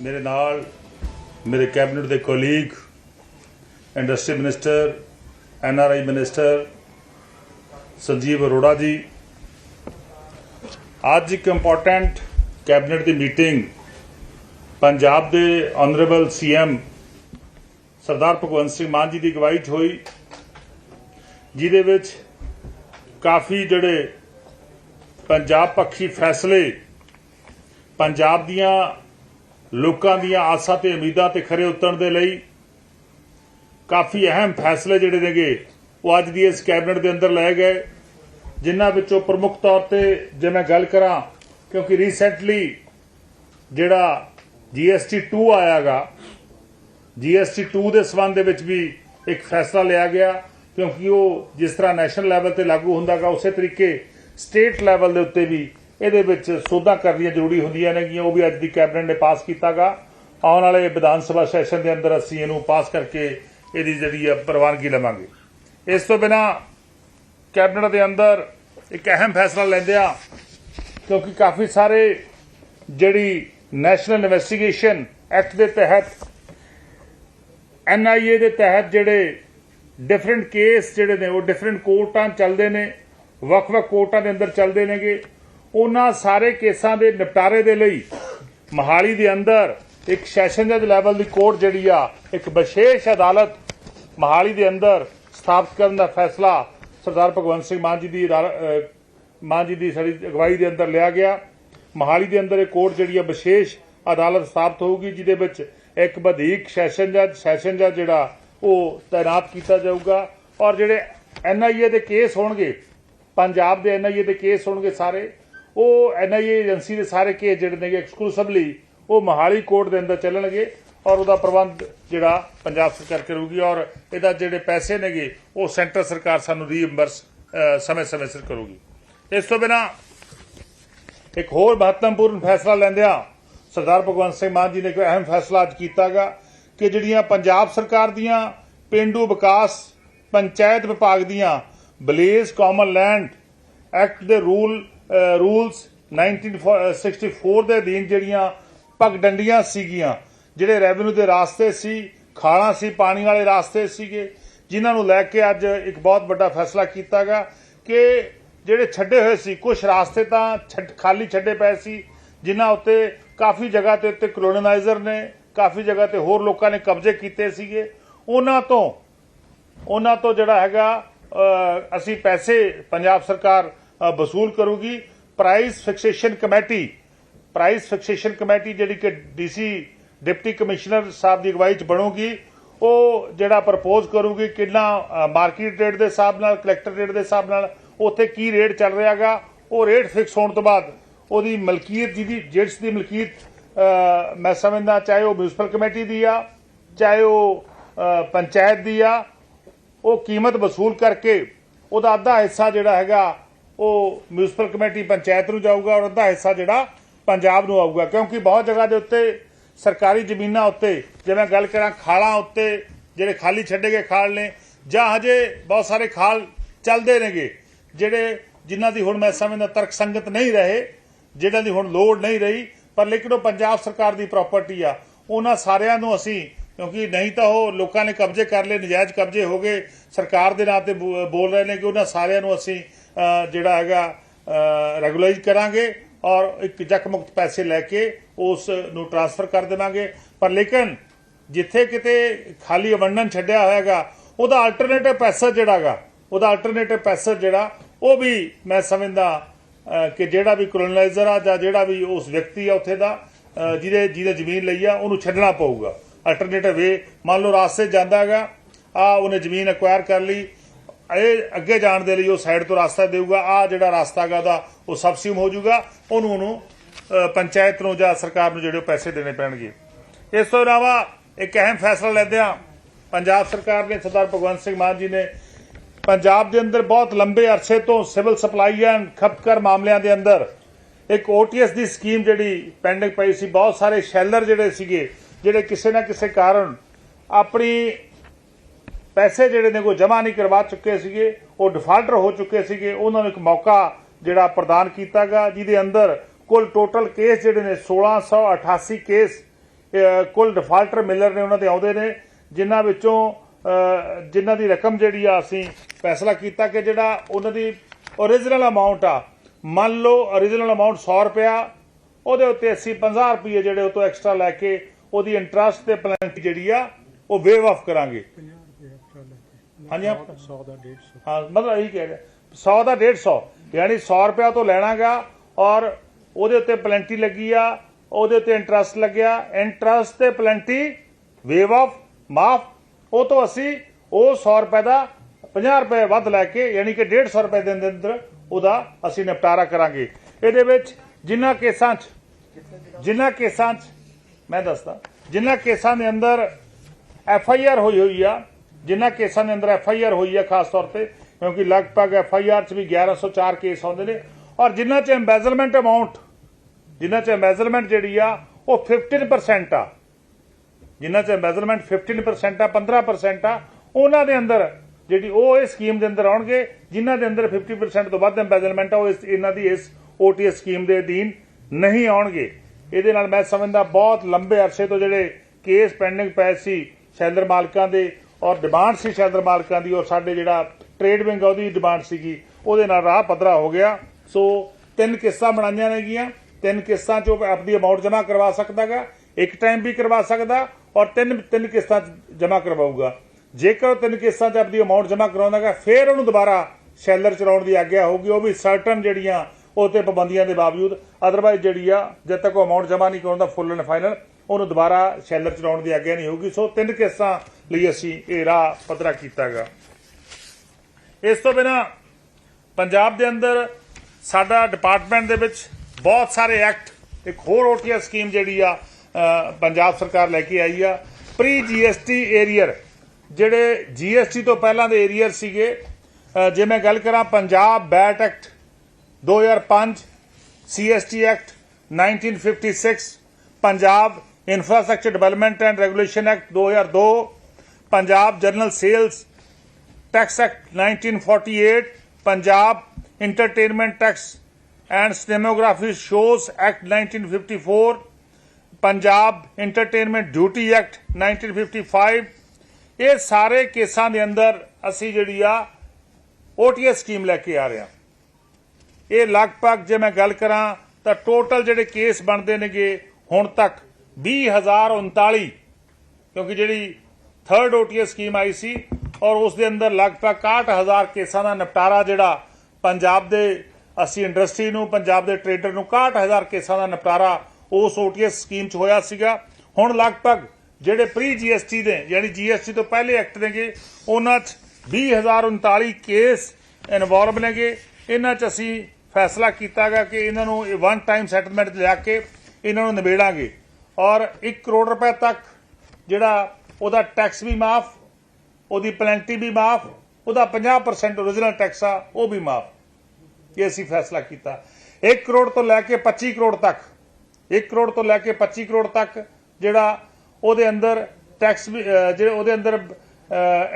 ਮੇਰੇ ਨਾਲ ਮੇਰੇ ਕੈਬਨਿਟ ਦੇ colleague industry minister I minister Sanjeev Arora ji. ਅੱਜ ਇੱਕ ਇੰਪੋਰਟੈਂਟ ਕੈਬਨਿਟ ਦੀ ਮੀਟਿੰਗ ਪੰਜਾਬ ਦੇ ਆਨਰੇਬਲ ਸੀਐਮ ਸਰਦਾਰ ਭਗਵੰਤ ਸਿੰਘ ਮਾਨ ਜੀ ਦੀ ਅਗਵਾਈ 'ਚ ਹੋਈ, ਜਿਹਦੇ ਵਿੱਚ ਕਾਫੀ ਜਿਹੜੇ ਪੰਜਾਬ ਪੱਖੀ ਫੈਸਲੇ, ਪੰਜਾਬ ਦੀਆਂ ਲੋਕਾਂ ਦੀਆਂ ਆਸਾਂ ਤੇ ਉਮੀਦਾਂ ਤੇ ਖਰੇ ਉਤਰਨ ਦੇ ਲਈ ਕਾਫੀ ਅਹਿਮ ਫੈਸਲੇ ਜਿਹੜੇ ਨੇਗੇ, ਉਹ ਅੱਜ ਦੀ ਇਸ ਕੈਬਨਿਟ ਦੇ ਅੰਦਰ ਲਏ ਗਏ, ਜਿਨ੍ਹਾਂ ਵਿੱਚੋਂ ਪ੍ਰਮੁੱਖ ਤੌਰ ਤੇ ਜੇ ਮੈਂ ਗੱਲ ਕਰਾਂ, ਕਿਉਂਕਿ ਰੀਸੈਂਟਲੀ ਜਿਹੜਾ GST 2 ਆਇਆਗਾ GST 2 ਦੇ ਸਬੰਧ ਦੇ ਵਿੱਚ ਵੀ ਇੱਕ ਫੈਸਲਾ ਲਿਆ ਗਿਆ, ਕਿਉਂਕਿ ਉਹ ਜਿਸ ਤਰ੍ਹਾਂ ਨੈਸ਼ਨਲ ਲੈਵਲ ਤੇ ਲਾਗੂ ਹੁੰਦਾਗਾ, ਉਸੇ ਤਰੀਕੇ ਸਟੇਟ ਲੈਵਲ ਦੇ ਉੱਤੇ ਵੀ ਇਹਦੇ ਵਿੱਚ ਸੋਧਾਂ ਕਰਨੀਆਂ ਜ਼ਰੂਰੀ ਹੁੰਦੀਆਂ ਨੇਗੀਆਂ ਉਹ ਵੀ ਅੱਜ ਦੀ ਕੈਬਨਿਟ ਨੇ ਪਾਸ ਕੀਤਾਗਾ। ਆਉਣ ਵਾਲੇ ਵਿਧਾਨ ਸਭਾ ਸੈਸ਼ਨ ਦੇ ਅੰਦਰ ਅਸੀਂ ਇਹਨੂੰ ਪਾਸ ਕਰਕੇ ਇਹਦੀ ਜਿਹੜੀ ਆ ਪ੍ਰਵਾਨਗੀ ਲਵਾਂਗੇ। ਇਸ ਤੋਂ ਬਿਨਾ ਕੈਬਨਿਟ ਦੇ ਅੰਦਰ ਇੱਕ ਅਹਿਮ ਫੈਸਲਾ ਲੈਂਦੇ ਆ, ਕਿਉਂਕਿ ਕਾਫੀ ਸਾਰੇ ਜਿਹੜੀ ਨੈਸ਼ਨਲ ਇਨਵੈਸਟੀਗੇਸ਼ਨ ਐਕਟ ਦੇ ਤਹਿਤ ਐਨਆਈਏ ਦੇ ਤਹਿਤ ਜਿਹੜੇ ਡਿਫਰੈਂਟ ਕੇਸ ਜਿਹੜੇ ਨੇ, ਉਹ ਡਿਫਰੈਂਟ ਕੋਰਟਾਂ ਚੱਲਦੇ ਨੇ, ਵੱਖ-ਵੱਖ ਕੋਰਟਾਂ ਦੇ ਅੰਦਰ ਚੱਲਦੇ ਨੇਗੇ। ਉਹਨਾਂ ਸਾਰੇ ਕੇਸਾਂ ਦੇ ਨਿਪਟਾਰੇ ਦੇ ਲਈ ਮਹਾਲੀ ਦੇ ਅੰਦਰ ਇੱਕ ਸੈਸ਼ਨ ਜੱਜ ਲੈਵਲ ਦੀ ਕੋਰਟ ਜਿਹੜੀ ਆ, ਇੱਕ ਵਿਸ਼ੇਸ਼ ਅਦਾਲਤ ਮਹਾਲੀ ਦੇ ਅੰਦਰ ਸਥਾਪਿਤ ਕਰਨ ਦਾ ਫੈਸਲਾ ਸਰਦਾਰ ਭਗਵੰਤ ਸਿੰਘ ਮਾਨ ਜੀ ਦੀ ਮਾਨ ਜੀ ਦੀ ਸਾਡੀ ਅਗਵਾਈ ਦੇ ਅੰਦਰ ਲਿਆ ਗਿਆ। ਮਹਾਲੀ ਦੇ ਅੰਦਰ ਇਹ ਕੋਰਟ ਜਿਹੜੀ ਆ, ਵਿਸ਼ੇਸ਼ ਅਦਾਲਤ ਸਥਾਪਿਤ ਹੋਊਗੀ, ਜਿਹਦੇ ਵਿੱਚ ਇੱਕ ਵਧੇਕ ਸੈਸ਼ਨ ਜੱਜ ਸੈਸ਼ਨ ਜੱਜ ਜਿਹੜਾ, ਉਹ ਤਾਇਨਾਤ ਕੀਤਾ ਜਾਊਗਾ। ਔਰ ਜਿਹੜੇ ਐਨਆਈਏ ਦੇ ਕੇਸ ਹੋਣਗੇ, ਪੰਜਾਬ ਦੇ ਐਨਆਈਏ ਦੇ ਕੇਸ ਹੋਣਗੇ ਸਾਰੇ ਉਹ ਐਨਆਈਏ ਏਜੰਸੀ ਦੇ ਸਾਰੇ ਕੇਸ ਜਿਹੜੇ ਨੇਗੇ ਐਕਸਕਲੂਸਿਵਲੀ ਉਹ ਮਹਾਲੀ ਕੋਰਟ ਦੇ ਅੰਦਰ ਚੱਲਣਗੇ ਔਰ ਉਹਦਾ ਪ੍ਰਬੰਧ ਜਿਹੜਾ ਪੰਜਾਬ ਸਰਕਾਰ ਕਰੂਗੀ ਔਰ ਇਹਦਾ ਜਿਹੜੇ ਪੈਸੇ ਨੇਗੇ ਉਹ ਸੈਂਟਰ ਸਰਕਾਰ ਸਾਨੂੰ ਰੀਇੰਬਰਸ ਸਮੇਂ-ਸਮੇਂ ਸਿਰ ਕਰੂਗੀ। ਇਸ ਤੋਂ ਬਿਨਾ ਇੱਕ ਹੋਰ ਮਹੱਤਵਪੂਰਨ ਫੈਸਲਾ ਲੈਂਦਿਆਂ ਸਰਦਾਰ ਭਗਵੰਤ ਸਿੰਘ ਮਾਨ ਜੀ ਨੇ ਇੱਕ ਅਹਿਮ ਫੈਸਲਾ ਅੱਜ ਕੀਤਾਗਾ ਕਿ ਜਿਹੜੀਆਂ ਪੰਜਾਬ ਸਰਕਾਰ ਦੀਆਂ ਪਿੰਡੂ ਵਿਕਾਸ ਪੰਚਾਇਤ ਵਿਭਾਗ ਦੀਆਂ ਬਲੇਜ਼ ਕਾਮਨ ਲੈਂਡ ਐਕਟ ਦੇ ਰੂਲ ਰੂਲਸ 1964 ਦੇ ਅਧੀਨ ਜਿਹੜੀਆਂ ਪਗਡੰਡੀਆਂ ਸੀਗੀਆਂ, ਜਿਹੜੇ ਰੈਵਨਿਊ ਦੇ ਰਾਸਤੇ ਸੀ, ਖਾਲਾਂ ਸੀ, ਪਾਣੀ ਵਾਲੇ ਰਾਸਤੇ ਸੀਗੇ, ਜਿਨ੍ਹਾਂ ਨੂੰ ਲੈ ਕੇ ਅੱਜ ਇੱਕ ਬਹੁਤ ਵੱਡਾ ਫੈਸਲਾ ਕੀਤਾ ਗਿਆ ਕਿ ਜਿਹੜੇ ਛੱਡੇ ਹੋਏ ਸੀ ਕੁਝ ਰਾਸਤੇ ਤਾਂ ਛੱਡ- ਖਾਲੀ ਛੱਡੇ ਪਏ ਸੀ, ਜਿਨ੍ਹਾਂ ਉੱਤੇ ਕਾਫੀ ਜਗ੍ਹਾ ਤੇ ਉੱਤੇ ਕਲੋਨਾਈਜ਼ਰ ਨੇ, ਕਾਫੀ ਜਗ੍ਹਾ ਤੇ ਹੋਰ ਲੋਕਾਂ ਨੇ ਕਬਜ਼ੇ ਕੀਤੇ ਸੀਗੇ। ਉਹਨਾਂ ਤੋਂ ਉਹਨਾਂ ਤੋਂ ਜਿਹੜਾ ਹੈਗਾ ਅਸੀਂ ਪੈਸੇ, ਪੰਜਾਬ ਸਰਕਾਰ ਵਸੂਲ ਕਰੂਗੀ। Price fixation committee price fixation committee ਜਿਹੜੀ ਕਿ ਡੀਸੀ ਡਿਪਟੀ ਕਮਿਸ਼ਨਰ ਸਾਹਿਬ ਦੀ ਅਗਵਾਈ ਚ ਬਣੂਗੀ, ਉਹ ਜਿਹੜਾ ਪ੍ਰਪੋਜ਼ ਕਰੂਗੀ ਕਿੰਨਾ ਮਾਰਕੀਟ ਰੇਟ ਦੇ ਹਿਸਾਬ ਨਾਲ ਕਲੈਕਟਰ ਰੇਟ ਦੇ ਹਿਸਾਬ ਨਾਲ, ਉੱਥੇ ਕੀ ਰੇਟ ਚੱਲ ਰਿਹਾਗਾ ਉਹ ਰੇਟ ਫਿਕਸ ਹੋਣ ਤੋਂ ਬਾਅਦ ਉਹਦੀ ਮਲਕੀਅਤ ਜਿਹਦੀ, ਜਿਸ ਦੀ ਮਲਕੀਅਤ ਮੈਂ ਸਮਝਦਾ ਚਾਹੇ ਉਹ ਮਿਊਨਿਸਪਲ ਕਮੇਟੀ ਦੀ ਆ, ਚਾਹੇ ਉਹ ਪੰਚਾਇਤ ਦੀ ਆ, ਉਹ ਕੀਮਤ ਵਸੂਲ ਕਰਕੇ ਉਹਦਾ ਅੱਧਾ ਹਿੱਸਾ ਜਿਹੜਾ ਹੈਗਾ ਉਹ ਮਿਊਨਿਸਪਲ ਕਮੇਟੀ ਪੰਚਾਇਤ ਨੂੰ ਜਾਊਗਾ ਔਰ ਅੱਧਾ ਹਿੱਸਾ ਜਿਹੜਾ ਪੰਜਾਬ ਨੂੰ ਆਊਗਾ, ਕਿਉਂਕਿ ਬਹੁਤ ਜਗ੍ਹਾ ਦੇ ਉੱਤੇ ਸਰਕਾਰੀ ਜ਼ਮੀਨਾਂ ਉੱਤੇ, ਜਿਵੇਂ ਗੱਲ ਕਰਾਂ ਖਾਲਾਂ ਉੱਤੇ, ਜਿਹੜੇ ਖਾਲੀ ਛੱਡੇ ਗਏ ਖਾਲ ਨੇ, ਜਾਂ ਹਜੇ ਬਹੁਤ ਸਾਰੇ ਖਾਲ ਚੱਲਦੇ ਨੇਗੇ, ਜਿਹੜੇ ਜਿਨ੍ਹਾਂ ਦੀ ਹੁਣ ਮੈਂ ਸਮਝਦਾ ਤਰਕਸੰਗਤ ਨਹੀਂ ਰਹੇ, ਜਿਹਨਾਂ ਦੀ ਹੁਣ ਲੋੜ ਨਹੀਂ ਰਹੀ, ਪਰ ਲੇਕਿਨ ਉਹ ਪੰਜਾਬ ਸਰਕਾਰ ਦੀ ਪ੍ਰਾਪਰਟੀ ਆ, ਉਹਨਾਂ ਸਾਰਿਆਂ ਨੂੰ ਅਸੀਂ, ਕਿਉਂਕਿ ਨਹੀਂ ਤਾਂ ਉਹ ਲੋਕਾਂ ਨੇ ਕਬਜ਼ੇ ਕਰ ਲਏ, ਨਜਾਇਜ਼ ਕਬਜ਼ੇ ਹੋ ਗਏ, ਸਰਕਾਰ ਦੇ ਨਾਂ ਤੇ ਬੋ- ਬੋਲ ਰਹੇ ਨੇ ਕਿ ਉਹਨਾਂ ਸਾਰਿਆਂ ਨੂੰ ਅਸੀਂ ਜਿਹੜਾ ਹੈਗਾ ਰੈਗੂਲਾਈਜ਼ ਕਰਾਂਗੇ ਔਰ ਇੱਕ ਜਕਮੁਕਤ ਪੈਸੇ ਲੈ ਕੇ ਉਸ ਨੂੰ ਟ੍ਰਾਂਸਫਰ ਕਰ ਦੇਵਾਂਗੇ। ਪਰ ਲੇਕਿਨ ਜਿੱਥੇ ਕਿਤੇ ਖਾਲੀ ਅਵੰਡਨ ਛੱਡਿਆ ਹੋਇਆਗਾ, ਉਹਦਾ ਆਲਟਰਨੇਟਿਵ ਪੈਸਾ ਜਿਹੜਾਗਾ ਉਹਦਾ ਆਲਟਰਨੇਟਿਵ ਪੈਸਾ ਜਿਹੜਾ, ਉਹ ਵੀ ਮੈਂ ਸਮਝਦਾ ਕਿ ਜਿਹੜਾ ਵੀ ਕਲੋਨਾਈਜ਼ਰ ਆ ਜਾਂ ਜਿਹੜਾ ਵੀ ਉਸ ਵਿਅਕਤੀ ਆ ਉੱਥੇ ਦਾ ਜਿਹਦੇ ਜਿਹਦੇ ਜ਼ਮੀਨ ਲਈ ਆ, ਉਹਨੂੰ ਛੱਡਣਾ ਪਊਗਾ। ਆਲਟਰਨੇਟਿਵ ਵੇ ਮੰਨ ਲਓ ਰਾਸਤੇ ਜਾਂਦਾ ਹੈਗਾ, ਆ ਉਹਨੇ ਜ਼ਮੀਨ ਐਕਵਾਇਰ ਕਰ ਲਈ ਇਹ ਅੱਗੇ ਜਾਣ ਦੇ ਲਈ ਉਹ ਸਾਈਡ ਤੋਂ ਰਸਤਾ ਦੇਊਗਾ। ਆ ਜਿਹੜਾ ਰਸਤਾ ਹੈਗਾ ਉਹਦਾ, ਉਹ ਸਬਸਿਡਮ ਹੋ ਜਾਊਗਾ। ਉਹਨੂੰ ਉਹਨੂੰ ਪੰਚਾਇਤ ਨੂੰ ਜਾਂ ਸਰਕਾਰ ਨੂੰ ਜਿਹੜੇ ਉਹ ਪੈਸੇ ਦੇਣੇ ਪੈਣਗੇ। ਇਸ ਤੋਂ ਇਲਾਵਾ ਇੱਕ ਅਹਿਮ ਫੈਸਲਾ ਲੈਂਦਿਆਂ ਪੰਜਾਬ ਸਰਕਾਰ ਨੇ ਸਰਦਾਰ ਭਗਵੰਤ ਸਿੰਘ ਮਾਨ ਜੀ ਨੇ ਪੰਜਾਬ ਦੇ ਅੰਦਰ ਬਹੁਤ ਲੰਬੇ ਅਰਸੇ ਤੋਂ ਸਿਵਲ ਸਪਲਾਈ ਐਂਡ ਖਪਤਕਾਰ ਮਾਮਲਿਆਂ ਦੇ ਅੰਦਰ ਇੱਕ ਓਟੀਐਸ ਦੀ ਸਕੀਮ ਜਿਹੜੀ ਪੈਂਡਿੰਗ ਪਈ ਸੀ, ਬਹੁਤ ਸਾਰੇ ਸ਼ੈਲਰ ਜਿਹੜੇ ਸੀਗੇ, ਜਿਹੜੇ ਕਿਸੇ ਨਾ ਕਿਸੇ ਕਾਰਨ ਆਪਣੀ ਪੈਸੇ ਜਿਹੜੇ ਨੇ ਕੋ ਜਮ੍ਹਾਂ ਨਹੀਂ ਕਰਵਾ ਚੁੱਕੇ ਸੀਗੇ, ਉਹ ਡਿਫਾਲਟਰ ਹੋ ਚੁੱਕੇ ਸੀਗੇ, ਉਹਨਾਂ ਨੂੰ ਇੱਕ ਮੌਕਾ ਜਿਹੜਾ ਪ੍ਰਦਾਨ ਕੀਤਾ ਕੀਤਾਗਾ ਜਿਹਦੇ ਅੰਦਰ ਕੁੱਲ ਟੋਟਲ ਕੇਸ ਜਿਹੜੇ ਨੇ 1688 ਕੇਸ ਕੁੱਲ ਡਿਫਾਲਟਰ ਮਿਲਰ ਨੇ ਉਹਨਾਂ ਦੇ ਆਉਂਦੇ ਨੇ, ਜਿਨ੍ਹਾਂ ਵਿੱਚੋਂ ਜਿਨ੍ਹਾਂ ਦੀ ਰਕਮ ਜਿਹੜੀ ਆ ਅਸੀਂ ਫੈਸਲਾ ਕੀਤਾ ਕਿ ਜਿਹੜਾ ਉਹਨਾਂ ਦੀ ਓਰੀਜਨਲ ਅਮਾਉਂਟ ਆ, ਮੰਨ ਲਓ ਓਰੀਜਨਲ ਅਮਾਉਂਟ 100 ਰੁਪਿਆ ਉਹਦੇ ਉੱਤੇ ਅਸੀਂ 50 ਰੁਪਏ ਜਿਹੜੇ ਉਹ ਤੋਂ ਐਕਸਟਰਾ ਲੈ ਕੇ ਉਹਦੀ ਇੰਟਰਸਟ ਤੇ ਪੈਨਲਟੀ ਜਿਹੜੀ ਆ, ਉਹ ਵੇਵ ਆਫ ਕਰਾਂਗੇ 50 ਰੁਪਏ ਐਕਸਟਰਾ ਲੈ ਕੇ ਹਾਂਜੀ ਆਪ 100 ਦਾ 150 ਹਾਂ ਮਤਲਬ ਇਹੀ ਕਹਿ ਰਿਹਾ। 100 ਦਾ 150 ਯਾਨੀ 100 ਰੁਪਿਆ ਤੋਂ ਲੈਣਾਗਾ ਔਰ ਉਹਦੇ ਉੱਤੇ ਪਲੈਂਟੀ ਲੱਗੀ ਆ ਉਹਦੇ ਉੱਤੇ ਇੰਟਰਸਟ ਲੱਗਿਆ। ਇੰਟਰਸਟ ਤੇ ਪਲੈਂਟੀ ਵੇਵ ਆਫ ਮਾਫ। ਉਹ ਤੋਂ ਅਸੀਂ ਉਹ 100 ਰੁਪਏ ਦਾ 50 ਰੁਪਏ ਵੱਧ ਲੈ ਕੇ ਯਾਨੀ ਕਿ 150 ਰੁਪਏ ਦੇ ਅੰਦਰ ਉਹਦਾ ਅਸੀਂ ਨਿਪਟਾਰਾ ਕਰਾਂਗੇ। ਇਹਦੇ ਵਿੱਚ ਜਿਨ੍ਹਾਂ ਕੇਸਾਂ 'ਚ ਜਿਨ੍ਹਾਂ ਕੇਸਾਂ 'ਚ ਮੈਂ ਦੱਸਦਾ ਜਿਨ੍ਹਾਂ ਕੇਸਾਂ ਦੇ ਅੰਦਰ ਐਫ ਆਈ ਆਰ ਹੋਈ ਹੋਈ ਆ ਜਿਨ੍ਹਾਂ ਕੇਸਾਂ ਦੇ ਅੰਦਰ ਐਫ ਆਈ ਆਰ ਹੋਈ ਹੈ ਖਾਸ ਤੌਰ ਤੇ, ਕਿਉਂਕਿ ਲਗਭਗ ਐਫ ਆਈ ਆਰ 'ਚ ਵੀ 1104 ਕੇਸ ਆਉਂਦੇ ਨੇ। ਔਰ ਜਿਨ੍ਹਾਂ 'ਚ ਐਮਬੈਜ਼ਲਮੈਂਟ ਅਮਾਉਂਟ ਜਿਨ੍ਹਾਂ 'ਚ ਐਮਬੈਜ਼ਲਮੈਂਟ ਜਿਹੜੀ ਆ, ਉਹ 15% ਆ। ਜਿਨ੍ਹਾਂ 'ਚ ਐਮਬੈਜ਼ਲਮੈਂਟ 15% ਆ 15% ਆ, ਉਹਨਾਂ ਦੇ ਅੰਦਰ ਜਿਹੜੀ ਉਹ ਇਸ ਸਕੀਮ ਦੇ ਅੰਦਰ ਆਉਣਗੇ, ਜਿਨ੍ਹਾਂ ਦੇ ਅੰਦਰ 50% ਤੋਂ ਵੱਧ ਐਮਬੈਜ਼ਲਮੈਂਟ ਆ, ਉਹ ਇਸ ਇਹਨਾਂ ਦੀ ਇਸ ਓਟੀਐਸ ਸਕੀਮ ਦੇ ਅਧੀਨ ਨਹੀਂ ਆਉਣਗੇ। ਇਹਦੇ ਨਾਲ ਮੈਂ ਸਮਝਦਾ ਬਹੁਤ ਲੰਬੇ ਅਰਸੇ ਤੋਂ ਜਿਹੜੇ ਕੇਸ ਪੈਂਡਿੰਗ ਪਏ ਸੀ ਸ਼ੈਲਰ ਮਾਲਕਾਂ ਦੇ ਔਰ ਡਿਮਾਂਡ ਸੀ ਸ਼ੈਲਰ ਮਾਲਕਾਂ ਦੀ ਔਰ ਸਾਡੇ ਜਿਹੜਾ ਟ੍ਰੇਡ ਵਿੰਗ ਆ ਉਹਦੀ ਡਿਮਾਂਡ ਸੀਗੀ। ਉਹਦੇ ਨਾਲ ਰਾਹ ਪੱਧਰਾ ਹੋ ਗਿਆ। ਸੋ ਤਿੰਨ ਕਿਸ਼ਤਾਂ ਬਣਾਈਆਂ ਨੇਗੀਆਂ ਤਿੰਨ ਕਿਸ਼ਤਾਂ 'ਚ ਆਪਣੀ ਅਮਾਉਂਟ ਜਮ੍ਹਾਂ ਕਰਵਾ ਸਕਦਾਗਾ। ਇੱਕ ਟਾਈਮ ਵੀ ਕਰਵਾ ਸਕਦਾ ਔਰ ਤਿੰਨ ਤਿੰਨ ਕਿਸ਼ਤਾਂ 'ਚ ਜਮ੍ਹਾਂ ਕਰਵਾਊਗਾ। ਜੇਕਰ ਉਹ ਤਿੰਨ ਕਿਸ਼ਤਾਂ 'ਚ ਆਪਣੀ ਅਮਾਉਂਟ ਜਮ੍ਹਾਂ ਕਰਾਉਂਦਾਗਾ, ਫਿਰ ਉਹਨੂੰ ਦੁਬਾਰਾ ਸ਼ੈਲਰ ਚਲਾਉਣ ਦੀ ਆਗਿਆ ਹੋਊਗੀ। ਉਹ ਵੀ ਸਰਟਨ ਜਿਹੜੀਆਂ ਉਹ ਤੇ ਪਾਬੰਦੀਆਂ ਦੇ ਬਾਵਜੂਦ। ਅਦਰਵਾਈਜ਼ ਜਿਹੜੀ ਆ, ਜਦ ਤੱਕ ਉਹ ਅਮਾਉਂਟ ਜਮ੍ਹਾਂ ਨਹੀਂ ਕਰਾਉਂਦਾ ਫੁੱਲ ਐਂਡ ਫਾਈਨਲ ਉਹਨੂੰ ਦੁਬਾਰਾ ਸ਼ੈਲਰ ਚਲਾਉਣ ਦੀ ਆਗਿਆ ਨਹੀਂ ਹੋਊਗੀ। ਸੋ ਤਿੰਨ ਕਿਸ਼ਤਾਂ ਲਈ ਅਸੀਂ ਇਹ ਰਾਹ ਪੱਧਰਾ ਕੀਤਾਗਾ ਇਸ ਤੋਂ ਬਿਨਾ ਪੰਜਾਬ ਦੇ ਅੰਦਰ ਸਾਡਾ ਡਿਪਾਰਟਮੈਂਟ ਦੇ ਵਿੱਚ ਬਹੁਤ ਸਾਰੇ ਐਕਟ ਇੱਕ ਹੋਰ ਓਟੀਐਸ ਸਕੀਮ ਜਿਹੜੀ ਆ ਪੰਜਾਬ ਸਰਕਾਰ ਲੈ ਕੇ ਆਈ ਆ। ਪ੍ਰੀ ਜੀਐਸਟੀ ਏਰੀਅਰ ਜਿਹੜੇ ਜੀਐਸਟੀ ਤੋਂ ਪਹਿਲਾਂ ਦੇ ਏਰੀਅਰ ਸੀਗੇ ਜੇ ਮੈਂ ਗੱਲ ਕਰਾਂ Punjab VAT act 2005 CST act 1956 Punjab infrastructure development and regulation act 2002 Punjab general sales tax act 1948 Punjab entertainment tax and cinematography shows act 1954 Punjab entertainment duty act 1955 ਇਹ ਸਾਰੇ ਕੇਸਾਂ ਦੇ ਅੰਦਰ ਅਸੀਂ ਜਿਹੜੀ ਆ OTS ਸਕੀਮ ਲੈ ਕੇ ਆ ਰਹੇ ਹਾਂ। ਇਹ ਲਗਭਗ ਜੇ ਮੈਂ ਗੱਲ ਕਰਾਂ ਤਾਂ ਟੋਟਲ ਜਿਹੜੇ ਕੇਸ ਬਣਦੇ ਨੇਗੇ ਹੁਣ ਤੱਕ 20039 ਕਿਉਂਕਿ ਜਿਹੜੀ ਥਰਡ ਓਟੀਐਸ ਸਕੀਮ ਆਈ ਸੀ ਔਰ ਉਸ ਦੇ ਅੰਦਰ ਲਗਭਗ 61000 ਕੇਸਾਂ ਦਾ ਨਿਪਟਾਰਾ ਜਿਹੜਾ ਪੰਜਾਬ ਦੇ, ਅਸੀਂ ਇੰਡਸਟਰੀ ਨੂੰ, ਪੰਜਾਬ ਦੇ ਟ੍ਰੇਡਰ ਨੂੰ 61000 ਕੇਸਾਂ ਦਾ ਨਿਪਟਾਰਾ ਉਸ ਓਟੀਐਸ ਸਕੀਮ 'ਚ ਹੋਇਆ ਸੀਗਾ। ਹੁਣ ਲਗਭਗ ਜਿਹੜੇ ਪ੍ਰੀ ਜੀਐਸਟੀ ਦੇ, ਯਾਨੀ ਜੀਐਸਟੀ ਤੋਂ ਪਹਿਲੇ ਐਕਟ ਨੇਗੇ, ਉਹਨਾਂ 'ਚ 20039 ਕੇਸ ਇਨਵੋਲਵ ਨੇਗੇ। ਇਹਨਾਂ 'ਚ ਅਸੀਂ ਫੈਸਲਾ ਕੀਤਾਗਾ ਕਿ ਇਹਨਾਂ ਨੂੰ ਵਨ ਟਾਈਮ ਸੈਟਲਮੈਂਟ ਲਿਆ ਕੇ ਇਹਨਾਂ ਨੂੰ ਨਿਬੇੜਾਂਗੇ। ਔਰ 1 ਕਰੋੜ ਰੁਪਏ ਤੱਕ ਜਿਹੜਾ ਉਹਦਾ ਟੈਕਸ ਵੀ ਮਾਫ, ਉਹਦੀ ਪੈਨਲਟੀ ਵੀ ਮਾਫ, ਉਹਦਾ 50% origignal ਟੈਕਸ ਆ, ਉਹ ਵੀ ਮਾਫ। ਇਹ ਅਸੀਂ ਫੈਸਲਾ ਕੀਤਾ। 1 ਕਰੋੜ ਤੋਂ ਲੈ ਕੇ 25 ਕਰੋੜ ਤੱਕ 1 ਕਰੋੜ ਤੋਂ ਲੈ ਕੇ 25 ਕਰੋੜ ਤੱਕ ਜਿਹੜਾ ਉਹਦੇ ਅੰਦਰ ਟੈਕਸ ਵੀ ਜਿਹੜੇ ਉਹਦੇ ਅੰਦਰ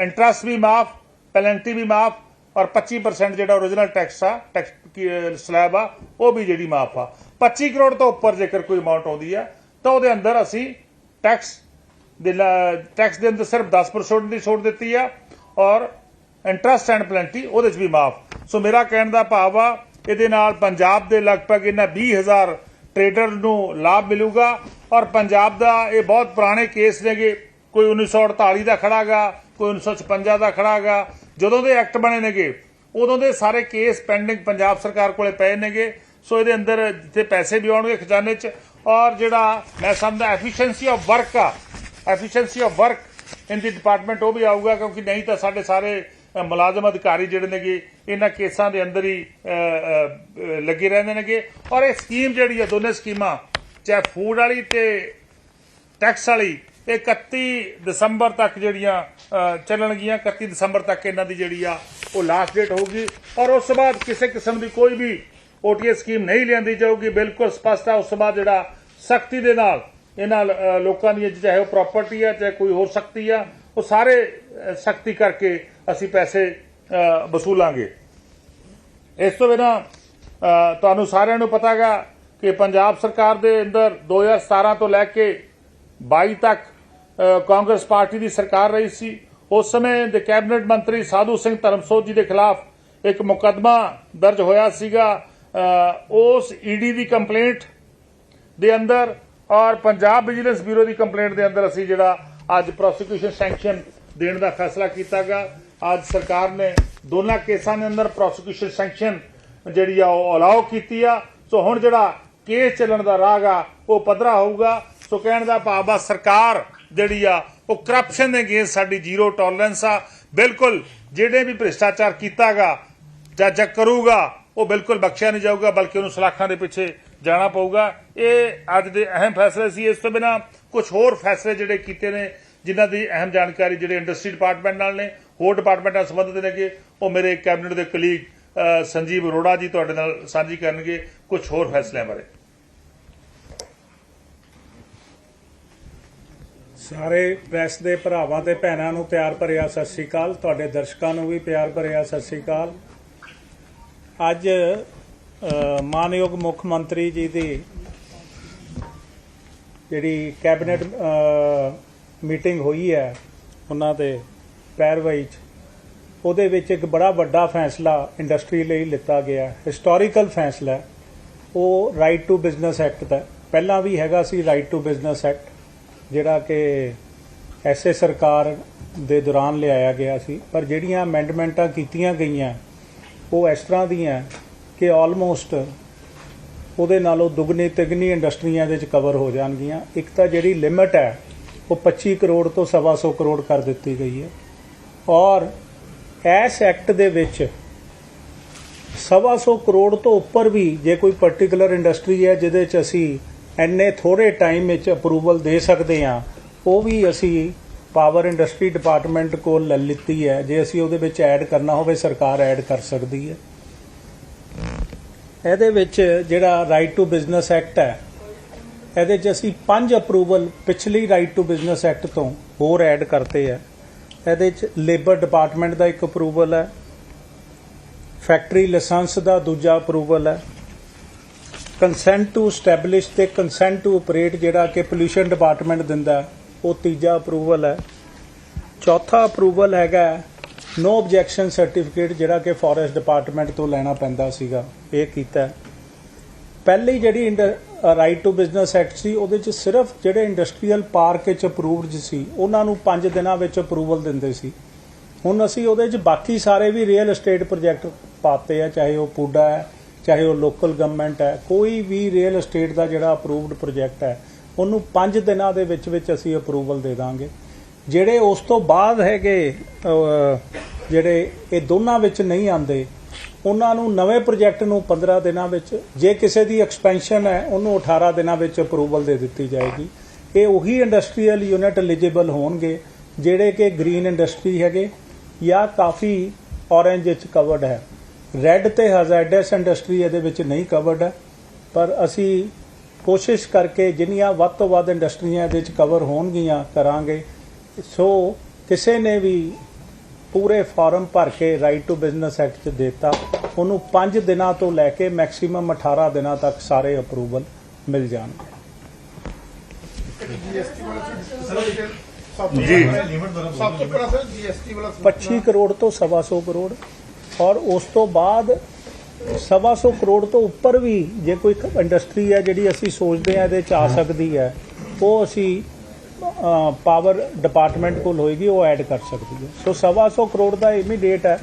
ਇੰਟਰਸਟ ਵੀ ਮਾਫ ਪੈਨਲਟੀ ਵੀ ਮਾਫ ਔਰ 25% ਜਿਹੜਾ origignal ਟੈਕਸ ਆ ਟੈਕਸ ਸਲੈਬ ਆ, ਉਹ ਵੀ ਜਿਹੜੀ ਮਾਫ ਆ। 25 ਕਰੋੜ ਤੋਂ ਉੱਪਰ ਜੇਕਰ ਕੋਈ ਅਮਾਉਂਟ ਆਉਂਦੀ ਆ, ਤਾਂ ਉਹਦੇ ਅੰਦਰ ਅਸੀਂ ਟੈਕਸ ਦੇ ਟੈਕਸ ਦੇ ਅੰਦਰ ਸਿਰਫ 10% ਦੀ ਛੋਟ ਦਿੱਤੀ ਆ ਔਰ ਇੰਟਰਸਟ ਐਂਡ ਪਲੈਂਟੀ ਉਹਦੇ 'ਚ ਵੀ ਮਾਫ। ਸੋ ਮੇਰਾ ਕਹਿਣ ਦਾ ਭਾਵ ਆ, ਇਹਦੇ ਨਾਲ ਪੰਜਾਬ ਦੇ ਲਗਭਗ ਇਹਨਾਂ 20000 ਟ੍ਰੇਡਰ ਨੂੰ ਲਾਭ ਮਿਲੂਗਾ ਔਰ ਪੰਜਾਬ ਦਾ ਇਹ ਬਹੁਤ ਪੁਰਾਣੇ ਕੇਸ ਨੇਗੇ। ਕੋਈ 1948 ਦਾ ਖੜਾਗਾ, ਕੋਈ 1956 ਦਾ ਖੜਾਗਾ। ਜਦੋਂ ਦੇ ਐਕਟ ਬਣੇ ਨੇਗੇ, ਉਦੋਂ ਦੇ ਸਾਰੇ ਕੇਸ ਪੈਂਡਿੰਗ ਪੰਜਾਬ ਸਰਕਾਰ ਕੋਲੇ ਪਏ ਨੇਗੇ। ਸੋ ਇਹਦੇ ਅੰਦਰ ਜਿੱਥੇ ਪੈਸੇ ਵੀ ਆਉਣਗੇ ਖਜ਼ਾਨੇ 'ਚ ਔਰ ਜਿਹੜਾ ਮੈਂ ਸਮਝਦਾ ਐਫੀਸ਼ੀਐਂਸੀ ਆਫ ਵਰਕ ਆ efficiency of work in the department ਉਹ ਵੀ ਆਊਗਾ, ਕਿਉਂਕਿ ਨਹੀਂ ਤਾਂ ਸਾਡੇ ਸਾਰੇ ਮੁਲਾਜ਼ਮ ਅਧਿਕਾਰੀ ਜਿਹੜੇ ਨੇਗੇ, ਇਹਨਾਂ ਕੇਸਾਂ ਦੇ ਅੰਦਰ ਹੀ ਲੱਗੇ ਰਹਿੰਦੇ ਨੇਗੇ। ਔਰ ਇਹ ਸਕੀਮ ਜਿਹੜੀ ਆ, ਦੋਨੇ ਸਕੀਮਾਂ ਚਾਹੇ ਫੂਡ ਵਾਲੀ ਤੇ ਟੈਕਸ ਵਾਲੀ, ਇਹ 31 ਦਸੰਬਰ ਤੱਕ ਜਿਹੜੀਆਂ ਚੱਲਣਗੀਆਂ 31 ਦਸੰਬਰ ਤੱਕ ਇਹਨਾਂ ਦੀ ਜਿਹੜੀ ਆ, ਉਹ ਲਾਸਟ ਡੇਟ ਹੋਊਗੀ। ਔਰ ਉਸ ਤੋਂ ਬਾਅਦ ਕਿਸੇ ਕਿਸਮ ਦੀ ਕੋਈ ਵੀ ਓਟੀਐਸ ਸਕੀਮ ਨਹੀਂ ਲਿਆਂਦੀ ਜਾਊਗੀ। ਬਿਲਕੁਲ ਸਪਸ਼ਟ ਆ, ਉਸ ਤੋਂ ਬਾਅਦ ਜਿਹੜਾ ਸਖਤੀ ਦੇ ਨਾਲ ਇਹਨਾਂ ਲੋਕਾਂ ਦੀ ਚਾਹੇ ਉਹ ਪ੍ਰਾਪਰਟੀ ਆ ਚਾਹੇ ਕੋਈ ਹੋਰ ਸਖਤੀ ਆ ਉਹ ਸਾਰੇ ਸਖਤੀ ਕਰਕੇ ਅਸੀਂ ਪੈਸੇ ਵਸੂਲਾਂਗੇ। ਇਸ ਤੋਂ ਬਿਨਾਂ ਤੁਹਾਨੂੰ ਸਾਰਿਆਂ ਨੂੰ ਪਤਾਗਾ ਕਿ ਪੰਜਾਬ ਸਰਕਾਰ ਦੇ ਅੰਦਰ 2017 ਤੋਂ ਲੈ ਕੇ 22 ਤੱਕ ਕਾਂਗਰਸ ਪਾਰਟੀ ਦੀ ਸਰਕਾਰ ਰਹੀ ਸੀ। ਉਸ ਸਮੇਂ ਦੇ ਕੈਬਨਿਟ ਮੰਤਰੀ ਸਾਧੂ ਸਿੰਘ ਧਰਮਸੋਤ ਜੀ ਦੇ ਖਿਲਾਫ ਇੱਕ ਮੁਕੱਦਮਾ ਦਰਜ ਹੋਇਆ ਸੀਗਾ। ਅ, ਉਸ ਈਡੀ ਦੀ ਕੰਪਲੇਂਟ ਦੇ ਅੰਦਰ ਔਰ ਪੰਜਾਬ ਵਿਜੀਲੈਂਸ ਬਿਊਰੋ ਦੀ ਕੰਪਲੇਂਟ ਦੇ ਅੰਦਰ ਅਸੀਂ ਜਿਹੜਾ ਅੱਜ ਪ੍ਰੋਸੀਕਿਊਸ਼ਨ ਸੈਂਕਸ਼ਨ ਦੇਣ ਦਾ ਫੈਸਲਾ ਕੀਤਾਗਾ ਅੱਜ ਸਰਕਾਰ ਨੇ ਦੋਨਾਂ ਕੇਸਾਂ ਦੇ ਅੰਦਰ ਪ੍ਰੋਸੀਕਿਊਸ਼ਨ ਸੈਂਕਸ਼ਨ ਜਿਹੜੀ ਆ ਉਹ ਅਲਾਉ ਕੀਤੀ ਆ। ਸੋ ਹੁਣ ਜਿਹੜਾ ਕੇਸ ਚੱਲਣ ਦਾ ਰਾਹ ਆ, ਉਹ ਪੱਧਰਾ ਹੋਊਗਾ। ਸੋ ਕਹਿਣ ਦਾ ਭਾਵ ਆ, ਸਰਕਾਰ ਜਿਹੜੀ ਆ, ਉਹ ਕਰਪਸ਼ਨ ਦੇ ਅਗੇਂਸਟ ਸਾਡੀ ਜ਼ੀਰੋ ਟੋਲਰੈਂਸ ਆ। ਬਿਲਕੁਲ ਜਿਹੜੇ ਵੀ ਭ੍ਰਿਸ਼ਟਾਚਾਰ ਕੀਤਾਗਾ ਜਾਂ ਜਾਂ ਕਰੂਗਾ, ਉਹ ਬਿਲਕੁਲ ਬਖਸ਼ਿਆ ਨਹੀਂ ਜਾਊਗਾ, ਬਲਕਿ ਉਹਨੂੰ ਸਲਾਖਾਂ ਦੇ ਪਿੱਛੇ ਜਾਣਾ ਪਊਗਾ। ਇਹ ਅੱਜ ਦੇ ਅਹਿਮ ਫੈਸਲੇ ਸੀ। ਇਸ ਤੋਂ ਬਿਨਾ ਕੁਝ ਹੋਰ ਫੈਸਲੇ ਜਿਹੜੇ ਕੀਤੇ ਨੇ, ਜਿਨ੍ਹਾਂ ਦੀ ਅਹਿਮ ਜਾਣਕਾਰੀ ਜਿਹੜੇ ਇੰਡਸਟਰੀ ਡਿਪਾਰਟਮੈਂਟ ਨਾਲ ਨੇ, ਹੋਰ ਡਿਪਾਰਟਮੈਂਟ ਨਾਲ ਸੰਬੰਧਿਤ ਨੇਗੇ, ਉਹ ਮੇਰੇ ਕੈਬਨਿਟ ਦੇ ਕਲੀਗ ਸੰਜੀਵ ਅਰੋੜਾ ਜੀ ਤੁਹਾਡੇ ਨਾਲ ਸਾਂਝੀ ਕਰਨਗੇ ਕੁਝ ਹੋਰ ਫੈਸਲਿਆਂ ਬਾਰੇ। ਸਾਰੇ ਪ੍ਰੈਸ ਦੇ ਭਰਾਵਾਂ ਤੇ ਭੈਣਾਂ ਨੂੰ ਪਿਆਰ ਭਰਿਆ ਸਤਿ ਸ੍ਰੀ ਅਕਾਲ। ਤੁਹਾਡੇ ਦਰਸ਼ਕਾਂ ਨੂੰ ਵੀ ਪਿਆਰ ਭਰਿਆ ਸਤਿ ਸ੍ਰੀ ਅਕਾਲ। ਅੱਜ ਮਾਨਯੋਗ ਮੁੱਖ ਮੰਤਰੀ ਜੀ ਦੀ ਜਿਹੜੀ ਕੈਬਨਿਟ ਮੀਟਿੰਗ ਹੋਈ ਹੈ, ਉਹਨਾਂ ਦੇ ਪੈਰਵਾਈ ਚ, ਉਹਦੇ ਵਿੱਚ ਇੱਕ ਬੜਾ ਵੱਡਾ ਫੈਸਲਾ ਇੰਡਸਟਰੀ ਲਈ ਲਿੱਤਾ ਗਿਆ। ਹਿਸਟੋਰੀਕਲ ਫੈਸਲਾ ਉਹ ਰਾਈਟ ਟੂ ਬਿਜ਼ਨਸ ਐਕਟ ਦਾ ਪਹਿਲਾਂ ਵੀ ਹੈਗਾ ਸੀ ਰਾਈਟ ਟੂ ਬਿਜ਼ਨਸ ਐਕਟ ਜਿਹੜਾ ਕਿ ਐਸੇ ਸਰਕਾਰ ਦੇ ਦੌਰਾਨ ਲਿਆਇਆ ਗਿਆ ਸੀ। ਪਰ ਜਿਹੜੀਆਂ ਅਮੈਂਡਮੈਂਟਾਂ ਕੀਤੀਆਂ ਗਈਆਂ, ਉਹ ਇਸ ਤਰ੍ਹਾਂ ਦੀਆਂ ਕਿ ਆਲਮੋਸਟ ਉਹਦੇ ਨਾਲੋਂ ਦੁੱਗਣੀ ਤਿਗਣੀ ਇੰਡਸਟਰੀਆਂ ਦੇ ਵਿੱਚ ਕਵਰ ਹੋ ਜਾਣਗੀਆਂ। ਇੱਕ ਤਾਂ ਜਿਹੜੀ ਲਿਮਟ ਹੈ, ਉਹ 25 ਕਰੋੜ ਤੋਂ 125 ਕਰੋੜ ਕਰ ਦਿੱਤੀ ਗਈ ਹੈ। ਔਰ ਇਸ ਐਕਟ ਦੇ ਵਿੱਚ ਸਵਾ ਸੌ ਕਰੋੜ ਤੋਂ ਉੱਪਰ ਵੀ ਜੇ ਕੋਈ ਪਾਰਟਿਕੂਲਰ ਇੰਡਸਟਰੀ ਹੈ, ਜਿਹਦੇ 'ਚ ਅਸੀਂ ਐਨੇ ਥੋੜੇ ਟਾਈਮ ਵਿੱਚ ਅਪਰੂਵਲ ਦੇ ਸਕਦੇ ਹਾਂ, ਉਹ ਵੀ ਅਸੀਂ ਪਾਵਰ ਇੰਡਸਟਰੀ ਡਿਪਾਰਟਮੈਂਟ ਕੋਲ ਲੈ ਲਿੱਤੀ ਹੈ। ਜੇ ਅਸੀਂ ਉਹਦੇ ਵਿੱਚ ਐਡ ਕਰਨਾ ਹੋਵੇ, ਸਰਕਾਰ ਐਡ ਕਰ ਸਕਦੀ ਹੈ। ਇਹਦੇ ਵਿੱਚ ਜਿਹੜਾ ਰਾਈਟ ਟੂ ਬਿਜ਼ਨਸ ਐਕਟ ਹੈ, ਇਹਦੇ 'ਚ ਅਸੀਂ ਪੰਜ ਅਪਰੂਵਲ ਪਿਛਲੀ ਰਾਈਟ ਟੂ ਬਿਜ਼ਨਸ ਐਕਟ ਤੋਂ ਹੋਰ ਐਡ ਕਰਤੇ ਹੈ ਇਹਦੇ 'ਚ ਲੇਬਰ ਡਿਪਾਰਟਮੈਂਟ ਦਾ ਇੱਕ ਅਪਰੂਵਲ ਹੈ ਫੈਕਟਰੀ ਲਾਇਸੈਂਸ ਦਾ ਦੂਜਾ ਅਪਰੂਵਲ ਹੈ ਕੰਸੈਂਟ ਟੂ ਸਟੈਬਲਿਸ਼ ਤੇ ਕੰਸੈਂਟ ਟੂ ਆਪਰੇਟ ਜਿਹੜਾ ਕਿ ਪੋਲੂਸ਼ਨ ਡਿਪਾਰਟਮੈਂਟ ਦਿੰਦਾ, ਉਹ ਤੀਜਾ ਅਪਰੂਵਲ ਹੈ। ਚੌਥਾ ਅਪਰੂਵਲ ਹੈਗਾ ਨੋ ਆਬਜੈਕਸ਼ਨ ਸਰਟੀਫਿਕੇਟ ਜਿਹੜਾ ਕਿ ਫੋਰੈਸਟ ਡਿਪਾਰਟਮੈਂਟ ਤੋਂ ਲੈਣਾ ਪੈਂਦਾ ਸੀਗਾ, ਇਹ ਕੀਤਾ ਪਹਿਲੀ ਜਿਹੜੀ ਰਾਈਟ ਟੂ ਬਿਜ਼ਨਸ ਐਕਟ ਸੀ, ਉਹਦੇ ਚ ਸਿਰਫ ਜਿਹੜੇ ਇੰਡਸਟਰੀਅਲ ਪਾਰਕ ਵਿੱਚ ਅਪਰੂਵਡ ਸੀ, ਉਹਨਾਂ ਨੂੰ 5 ਦਿਨਾਂ ਵਿੱਚ ਅਪਰੂਵਲ ਦਿੰਦੇ ਸੀ। ਹੁਣ ਅਸੀਂ ਉਹਦੇ ਚ ਬਾਕੀ ਸਾਰੇ ਵੀ ਰੀਅਲ ਏਸਟੇਟ ਪ੍ਰੋਜੈਕਟ ਪਾਤੇ ਆ, ਚਾਹੇ ਉਹ ਪੂਡਾ ਹੈ, ਚਾਹੇ ਉਹ ਲੋਕਲ ਗਵਰਨਮੈਂਟ ਹੈ, ਕੋਈ ਵੀ ਰੀਅਲ ਏਸਟੇਟ ਦਾ ਜਿਹੜਾ ਅਪਰੂਵਡ ਪ੍ਰੋਜੈਕਟ ਹੈ, ਉਹਨੂੰ 5 ਦਿਨਾਂ ਦੇ ਵਿੱਚ ਵਿੱਚ ਅਸੀਂ ਅਪਰੂਵਲ ਦੇ ਦਾਂਗੇ। ਜਿਹੜੇ ਉਸ ਤੋਂ ਬਾਅਦ ਹੈਗੇ ਜਿਹੜੇ ਇਹ ਦੋਨਾਂ ਵਿੱਚ ਨਹੀਂ ਆਉਂਦੇ, ਉਹਨਾਂ ਨੂੰ ਨਵੇਂ ਪ੍ਰੋਜੈਕਟ ਨੂੰ 15 ਦਿਨਾਂ ਵਿੱਚ, ਜੇ ਕਿਸੇ ਦੀ ਐਕਸਪੈਂਸ਼ਨ ਹੈ, ਉਹਨੂੰ 18 ਦਿਨਾਂ ਵਿੱਚ ਅਪਰੂਵਲ ਦੇ ਦਿੱਤੀ ਜਾਏਗੀ। ਇਹ ਉਹੀ ਇੰਡਸਟਰੀਅਲ ਯੂਨਿਟ ਐਲੀਜੀਬਲ ਹੋਣਗੇ, ਜਿਹੜੇ ਕਿ ਗ੍ਰੀਨ ਇੰਡਸਟਰੀ ਹੈਗੇ, ਜਾਂ ਕਾਫੀ ਔਰੇਂਜ ਵਿੱਚ ਕਵਰਡ ਹੈ। ਰੈੱਡ ਤੇ ਹਜ਼ਾਰਡਸ ਇੰਡਸਟਰੀ ਇਹਦੇ ਵਿੱਚ ਨਹੀਂ ਕਵਰਡ ਹੈ, ਪਰ ਅਸੀਂ ਕੋਸ਼ਿਸ਼ ਕਰਕੇ ਜਿੰਨੀਆਂ ਵੱਧ ਤੋਂ ਵੱਧ ਇੰਡਸਟਰੀਆਂ ਇਹਦੇ ਵਿੱਚ ਕਵਰ ਹੋਣਗੀਆਂ ਕਰਾਂਗੇ। ਸੋ ਕਿਸੇ ਨੇ ਵੀ ਪੂਰੇ ਫਾਰਮ ਭਰ ਕੇ ਰਾਈਟ ਟੂ ਬਿਜ਼ਨਸ ਐਕਟ ਚ ਦਿੱਤਾ ਉਹਨੂੰ 5 ਦਿਨਾਂ ਤੋਂ ਲੈ ਕੇ ਮੈਕਸਿਮਮ 18 ਦਿਨਾਂ ਤੱਕ ਸਾਰੇ ਅਪਰੂਵਲ ਮਿਲ ਜਾਣਗੇ। ਜੀ। ਸਭ ਤੋਂ ਪਹਿਲਾਂ ਸਰ ਜੀਐਸਟੀ ਵਾਲਾ 25 ਕਰੋੜ ਤੋਂ 125 ਕਰੋੜ ਔਰ ਉਸ ਤੋਂ ਬਾਅਦ 125 ਕਰੋੜ ਤੋਂ ਉੱਪਰ ਵੀ ਜੇ ਕੋਈ ਇੰਡਸਟਰੀ ਹੈ ਜਿਹੜੀ ਅਸੀਂ ਸੋਚਦੇ ਹਾਂ ਇਹਦੇ ਚ ਆ ਸਕਦੀ ਹੈ ਉਹ ਅਸੀਂ ਪਾਵਰ ਡਿਪਾਰਟਮੈਂਟ ਕੋਲ ਹੋਏਗੀ ਉਹ ਐਡ ਕਰ ਸਕਦੀ ਹੈ। ਸੋ 1.5 ਕਰੋੜ ਦਾ ਇਮੀਡੀਏਟ ਹੈ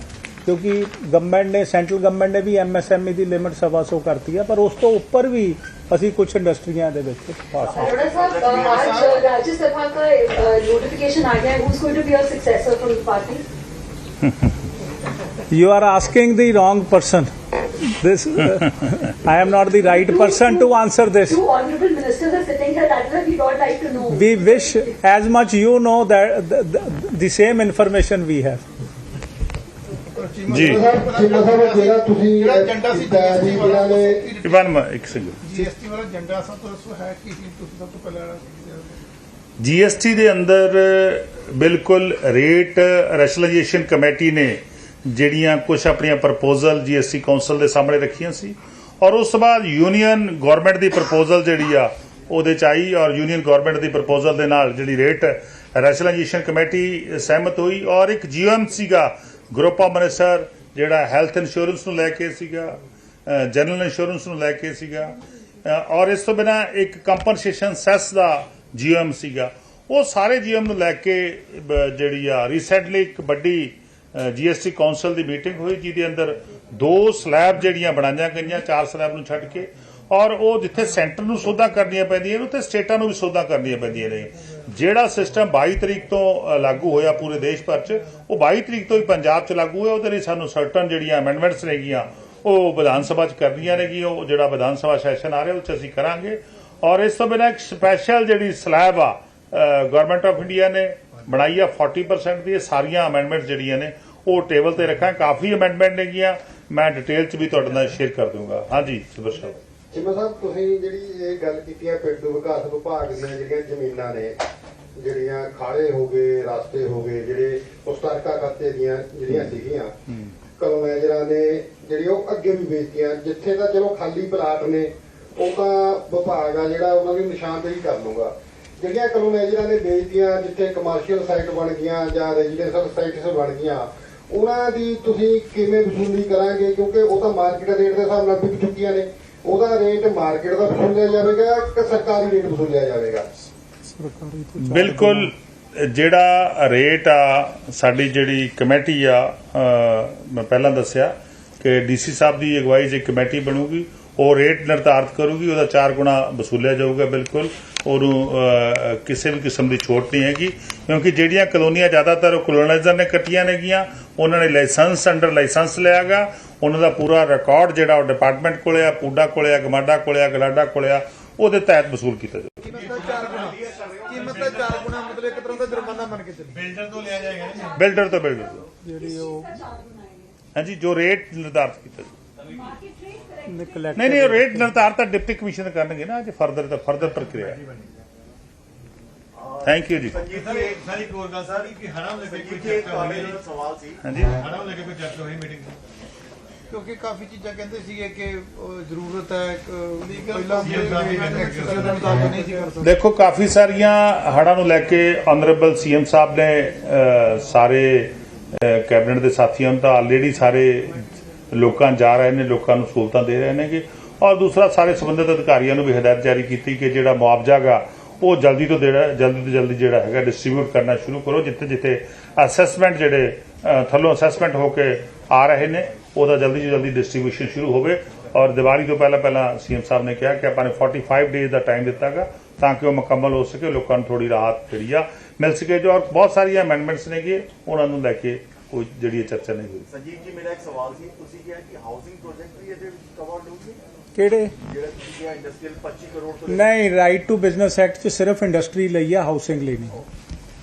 ਕਿਉਂਕਿ ਗਵਰਨਮੈਂਟ ਨੇ ਸੈਂਟਰਲ ਗਵਰਨਮੈਂਟ ਨੇ ਵੀ ਐਮਐਸਐਮਈ ਦੀ ਲਿਮਿਟ 1.5 ਕਰਤੀ ਹੈ ਪਰ ਉਸ ਤੋਂ ਉੱਪਰ ਵੀ ਅਸੀਂ ਕੁਝ ਇੰਡਸਟਰੀਆਂ ਦੇ ਵਿੱਚ ਪਾ ਸਕਦੇ ਹਾਂ ਰਾਜ ਸਭਾ ਦਾ ਨੋਟੀਫਿਕੇਸ਼ਨ ਆ ਗਿਆ who's going to be your successor for party you are asking the wrong person This, uh, I am not the right person to answer this. two honorable ministers are sitting here that is why we would like to know We wish as much you know that the, the, the same information we have. ਜੀ। ਚੀਮਾ ਸਾਹਿਬ ਜਿਹੜਾ ਤੁਸੀਂ ਜਿਹੜਾ agenda ਸੀ GST ਵਾਲਾ ਨੇ Ivan ਇੱਕ single GST ਵਾਲਾ agenda ਸਭ ਤੋਂ ਦੱਸੋ ਹੈ ਕੀ ਸੀ ਤੁਸੀਂ ਸਭ ਤੋਂ ਪਹਿਲਾਂ ਜੀਐਸਟੀ ਦੇ ਅੰਦਰ ਬਿਲਕੁਲ ਰੇਟ ਰੈਸ਼ਨਲਾਈਜੇਸ਼ਨ ਕਮੇਟੀ ਨੇ ਜਿਹੜੀਆਂ ਕੁਝ ਆਪਣੀਆਂ ਪ੍ਰਪੋਜ਼ਲ ਜੀਐਸਟੀ ਕਾਉਂਸਲ ਦੇ ਸਾਹਮਣੇ ਰੱਖੀਆਂ ਸੀ। ਔਰ ਉਸ ਤੋਂ ਬਾਅਦ ਯੂਨੀਅਨ ਗਵਰਨਮੈਂਟ ਦੀ ਪ੍ਰਪੋਜ਼ਲ ਜਿਹੜੀ ਆ, ਉਹਦੇ ਚ ਆਈ ਔਰ ਯੂਨੀਅਨ ਗਵਰਨਮੈਂਟ ਦੀ ਪ੍ਰਪੋਜ਼ਲ ਦੇ ਨਾਲ ਜਿਹੜੀ ਰੇਟ ਰੈਸ਼ਨਲਾਈਜੇਸ਼ਨ ਕਮੇਟੀ ਸਹਿਮਤ ਹੋਈ ਔਰ ਇੱਕ ਜੀਐਮ ਸੀਗਾ ਗਰੁੱਪ ਆਫ ਮਿਨਿਸਟਰ ਜਿਹੜਾ ਹੈਲਥ ਇੰਸ਼ੋਰੈਂਸ ਨੂੰ ਲੈ ਕੇ ਸੀਗਾ ਜਨਰਲ ਇੰਸ਼ੋਰੈਂਸ ਨੂੰ ਲੈ ਕੇ ਸੀਗਾ। ਔਰ ਇਸ ਤੋਂ ਬਿਨਾ ਇੱਕ ਕੰਪਨਸੇਸ਼ਨ ਸੈਸ ਦਾ ਜੀਐਮ ਸੀਗਾ। ਉਹ ਸਾਰੇ ਜੀਐਮ ਨੂੰ ਲੈ ਕੇ ਜਿਹੜੀ ਆ ਰੀਸੈਂਟਲੀ ਇੱਕ ਵੱਡੀ ਜੀਐਸਟੀ ਕਾਉਂਸਲ ਦੀ ਮੀਟਿੰਗ ਹੋਈ, ਜਿਹਦੇ ਅੰਦਰ ਦੋ ਸਲੈਬ ਜਿਹੜੀਆਂ ਬਣਾਈਆਂ ਗਈਆਂ, ਚਾਰ ਸਲੈਬ ਨੂੰ ਛੱਡ ਕੇ, ਔਰ ਉਹ ਜਿੱਥੇ ਸੈਂਟਰ ਨੂੰ ਸੋਧਾਂ ਕਰਨੀਆਂ ਪੈਂਦੀਆਂ ਨੇ, ਉੱਥੇ ਸਟੇਟਾਂ ਨੂੰ ਵੀ ਸੋਧਾਂ ਕਰਨੀਆਂ ਪੈਂਦੀਆਂ ਨੇ। ਜਿਹੜਾ ਸਿਸਟਮ 22 ਤਰੀਕ ਤੋਂ ਲਾਗੂ ਹੋਇਆ ਪੂਰੇ ਦੇਸ਼ ਭਰ 'ਚ, ਉਹ 22 ਤਰੀਕ ਤੋਂ ਹੀ ਪੰਜਾਬ 'ਚ ਲਾਗੂ ਹੋਇਆ, ਉਹਦੇ ਲਈ ਸਾਨੂੰ ਸਰਟਨ ਜਿਹੜੀਆਂ ਅਮੈਂਡਮੈਂਟਸ ਨੇਗੀਆਂ, ਉਹ ਵਿਧਾਨ ਸਭਾ 'ਚ ਕਰਨੀਆਂ ਨੇਗੀਆਂ, ਉਹ ਜਿਹੜਾ ਵਿਧਾਨ ਸਭਾ ਸੈਸ਼ਨ ਆ ਰਿਹਾ, ਉਹ 'ਚ ਅਸੀਂ ਕਰਾਂਗੇ। ਔਰ ਇਸ ਤੋਂ ਬਿਨਾਂ ਇੱਕ ਸਪੈਸ਼ਲ ਜਿਹੜੀ ਸਲੈਬ ਆ ਗਵਰਨਮੈਂਟ ਆਫ ਇੰਡੀਆ ਨੇ ਬਣਾਈ ਆ 40% ਦੀ ਇਹ ਸਾਰੀਆਂ ਅਮੈਂਡਮੈਂਟਸ ਜਿਹੜੀਆਂ ਨੇ ਉਹ ਟੇਬਲ ਤੇ ਰੱਖਾਂ। ਕਾਫੀ ਅਮੈਂਡਮੈਂਟ ਨੇਗੀਆਂ ਮੈਂ ਡਿਟੇਲ 'ਚ ਵੀ ਤੁਹਾਡੇ ਨਾਲ ਸ਼ੇਅਰ ਕਰ ਦੂੰਗਾ। ਹਾਂਜੀ ਸੁਬਰ ਸਾਹਿਬ ਚਿਮਾ ਸਾਹਿਬ ਤੁਸੀਂ ਜਿਹੜੀ ਇਹ ਗੱਲ ਕੀਤੀ ਹੈ ਪਿੰਡੂ ਵਿਕਾਸ ਵਿਭਾਗ ਦੀਆਂ ਜਿਹੜੀਆਂ ਜ਼ਮੀਨਾਂ ਨੇ ਜਿਹੜੀਆਂ ਖਾਲੇ ਹੋ ਗਏ ਰਸਤੇ ਹੋ ਗਏ ਜਿਹੜੇ ਮੁਸ਼ਤਰਕਾ ਖਾਤੇ ਦੀਆਂ ਜਿਹੜੀਆਂ ਸੀਗੀਆਂ ਕਲੋਨੈਜਰਾਂ ਨੇ ਜਿਹੜੀ ਉਹ ਅੱਗੇ ਵੀ ਵੇਚਤੀਆਂ ਜਿੱਥੇ ਤਾਂ ਚਲੋ ਖਾਲੀ ਪਲਾਟ ਨੇ ਉਹ ਤਾਂ ਵਿਭਾਗ ਆ ਜਿਹੜਾ ਉਹਨਾਂ ਦੀ ਨਿਸ਼ਾਨਦੇਹੀ ਕਰ ਲੂਗਾ ਜਿਹੜੀਆਂ ਕਲੋਨੈਜਰਾਂ ਨੇ ਵੇਚਦੀਆਂ ਜਿੱਥੇ ਕਮਰਸ਼ੀਅਲ ਸਾਈਟ ਬਣ ਗਈਆਂ ਜਾਂ ਰੈਜ਼ੀਡੈਂਸ਼ੀਅਲ ਸਾਈਟਸ ਬਣ ਗਈਆਂ, ਉਹਨਾਂ ਦੀ ਤੁਸੀਂ ਕਿਵੇਂ ਵਸੂਲੀ ਕਰਾਂਗੇ? ਕਿਉਂਕਿ ਉਹ ਤਾਂ ਮਾਰਕੀਟ ਰੇਟ ਦੇ ਹਿਸਾਬ ਨਾਲ ਵਿਕ ਚੁੱਕੀਆਂ ਨੇ। ਉਹਦਾ ਰੇਟ ਮਾਰਕੀਟ ਦਾ ਵਸੂਲਿਆ ਜਾਵੇਗਾ ਕਿ ਸਰਕਾਰੀ ਰੇਟ ਵਸੂਲਿਆ ਜਾਵੇਗਾ? ਬਿਲਕੁਲ, ਜਿਹੜਾ ਰੇਟ ਆ, ਸਾਡੀ ਜਿਹੜੀ ਕਮੇਟੀ ਆ ਮੈਂ ਪਹਿਲਾਂ ਦੱਸਿਆ ਕਿ ਡੀਸੀ ਸਾਹਿਬ ਦੀ ਅਗਵਾਈ 'ਚ ਇੱਕ ਕਮੇਟੀ ਬਣੂਗੀ। ਉਹ ਰੇਟ ਨਿਰਧਾਰਤ ਕਰੂਗੀ ਉਹਦਾ 4 ਗੁਣਾ ਵਸੂਲਿਆ ਜਾਊਗਾ ਬਿਲਕੁਲ। ਉਹਨੂੰ ਕਿਸੇ ਵੀ ਕਿਸਮ ਦੀ ਛੋਟ ਨਹੀਂ ਹੈਗੀ ਕਿਉਂਕਿ ਜਿਹੜੀਆਂ ਕਲੋਨੀਆਂ ਜ਼ਿਆਦਾਤਰ ਕਲੋਨਾਈਜ਼ਰ ਨੇ ਕੱਟੀਆਂ ਨੇਗੀਆਂ ਉਹਨਾਂ ਨੇ ਲਾਇਸੈਂਸ ਅੰਡਰ ਲਾਇਸੈਂਸ ਲਿਆਗਾ ਉਹਨਾਂ ਦਾ ਪੂਰਾ ਰਿਕਾਰਡ ਜਿਹੜਾ ਉਹ ਡਿਪਾਰਟਮੈਂਟ ਕੋਲੇ ਆ ਪੂਡਾ ਕੋਲੇ ਆ ਗਮਾਡਾ ਕੋਲੇ ਆ ਗਲਾਡਾ ਕੋਲੇ ਆ ਉਹਦੇ ਤਹਿਤ ਵਸੂਲ ਕੀਤਾ ਜਾਊਗਾ ਕੀਮਤ ਦਾ 4 ਗੁਣਾ? ਕੀਮਤ ਦਾ 4 ਗੁਣਾ? ਮਤਲਬ ਇੱਕ ਤਰ੍ਹਾਂ ਦਾ ਜੁਰਮਾਨਾ ਮੰਨ ਕੇ ਚੱਲੋ ਬਿਲਡਰ ਤੋਂ ਲਿਆ ਜਾਏਗਾ ਬਿਲਡਰ ਤੋਂ ਬਿਲਡਰ ਜਿਹੜੀ ਉਹ ਹਾਂਜੀ ਜੋ ਰੇਟ ਨਿਰਧਾਰਤ ਕੀਤਾ ਜੀ ਨੈਗਲੈਕਟ ਨਹੀਂ ਨਹੀਂ ਰੇਟ ਨਿਰਧਾਰਤ ਤਾਂ ਡਿਪਟੀ ਕਮਿਸ਼ਨ ਕਰਨਗੇ ਨਾ ਜੇ ਫਰਦਰ ਤਾਂ ਫਰਦਰ ਪ੍ਰਕਿਰਿਆ ਥੈਂਕ ਯੂ ਜੀ। ਸਰ ਇੱਕ ਸਾਰੀ ਹੋਰ ਗੱਲ ਸਰ ਕਿ ਹੜਾਂ ਲੈ ਕੇ ਕੋਈ ਚਰਚਾ ਹੋਈ? ਸਵਾਲ ਸੀ। ਹਾਂਜੀ। ਹੜਾਂ ਲੈ ਕੇ ਕੋਈ ਚਰਚਾ ਹੋਈ ਮੀਟਿੰਗ ਕਿਉਂਕਿ ਕਾਫੀ ਚੀਜ਼ਾਂ ਕਹਿੰਦੇ ਸੀਗੇ ਕਿ ਜ਼ਰੂਰਤ ਹੈ ਇੱਕ, ਪਹਿਲਾਂ ਨਹੀਂ ਸੀ ਕਰ ਸਕਦੇ। ਦੇਖੋ ਕਾਫੀ ਸਾਰੀਆਂ ਹੜ੍ਹਾਂ ਨੂੰ ਲੈ ਕੇ ਆਨਰੇਬਲ ਸੀਐਮ ਸਾਹਿਬ ਨੇ ਸਾਰੇ ਕੈਬਨਿਟ ਦੇ ਸਾਥੀਆਂ ਨੂੰ ਤਾਂ ਆਲਰੇਡੀ ਸਾਰੇ ਲੋਕਾਂ ਜਾ ਰਹੇ ਨੇ, ਲੋਕਾਂ ਨੂੰ ਸਹੂਲਤਾਂ ਦੇ ਰਹੇ ਨੇਗੇ। ਔਰ ਦੂਸਰਾ, ਸਾਰੇ ਸੰਬੰਧਿਤ ਅਧਿਕਾਰੀਆਂ ਨੂੰ ਵੀ ਹਦਾਇਤ ਜਾਰੀ ਕੀਤੀ ਕਿ ਜਿਹੜਾ ਮੁਆਵਜ਼ਾ ਗਾ ਉਹ ਜਲਦੀ ਤੋਂ ਜਿਹੜਾ, ਜਲਦੀ ਤੋਂ ਜਲਦੀ ਜਿਹੜਾ ਹੈਗਾ ਡਿਸਟ੍ਰੀਬਿਊਟ ਕਰਨਾ ਸ਼ੁਰੂ ਕਰੋ, ਜਿੱਥੇ ਜਿੱਥੇ ਅਸੈਸਮੈਂਟ ਜਿਹੜੇ ਥੱਲੋਂ ਅਸੈਸਮੈਂਟ ਹੋ ਕੇ ਆ ਰਹੇ ਨੇ, ਉਹਦਾ ਜਲਦੀ ਤੋਂ ਜਲਦੀ ਡਿਸਟ੍ਰੀਬਿਊਸ਼ਨ ਸ਼ੁਰੂ ਹੋਵੇ। ਔਰ ਦੀਵਾਲੀ ਤੋਂ ਪਹਿਲਾਂ ਪਹਿਲਾਂ ਸੀਐਮ ਸਾਹਿਬ ਨੇ ਕਿਹਾ ਕਿ ਆਪਾਂ ਨੇ 45 ਡੇਜ਼ ਦਾ ਟਾਈਮ ਦਿੱਤਾਗਾ ਤਾਂ ਕਿ ਉਹ ਮੁਕੰਮਲ ਹੋ ਸਕੇ, ਲੋਕਾਂ ਨੂੰ ਥੋੜੀ ਰਾਹਤ ਜਿਹੜੀ ਆ ਮਿਲ ਸਕੇ। ਜੋ ਔਰ ਬਹੁਤ ਸਾਰੀਆਂ ਅਮੈਂਡਮੈਂਟਸ ਨੇਗੇ ਉਹਨਾਂ ਨੂੰ ਲੈ ਕੇ ਕੋਈ ਜਿਹੜੀ ਇਹ ਚਰਚਾ ਨਹੀਂ ਹੋਈ। ਸੰਜੀਵ ਜੀ ਮੇਰਾ ਇੱਕ ਸਵਾਲ ਸੀ। ਤੁਸੀਂ ਕਿਹਾ ਕਿ ਹਾਊਸਿੰਗ ਪ੍ਰੋਜੈਕਟ ਵੀ ਇਹਦੇ ਵਿੱਚ ਕਵਰਡ ਹੋਊਗੇ? ਕਿਹੜੇ? ਜਿਹੜਾ ਤੁਸੀਂ ਕਿਹਾ ਇੰਡਸਟਰੀਅਲ 25 ਕਰੋੜ ਤੋਂ ਨਹੀਂ ਰਾਈਟ ਟੂ ਬਿਜ਼ਨਸ ਐਕਟ 'ਚ ਸਿਰਫ ਇੰਡਸਟਰੀ ਲਈ ਆ ਹਾਊਸਿੰਗ ਲਈ ਨਹੀਂ।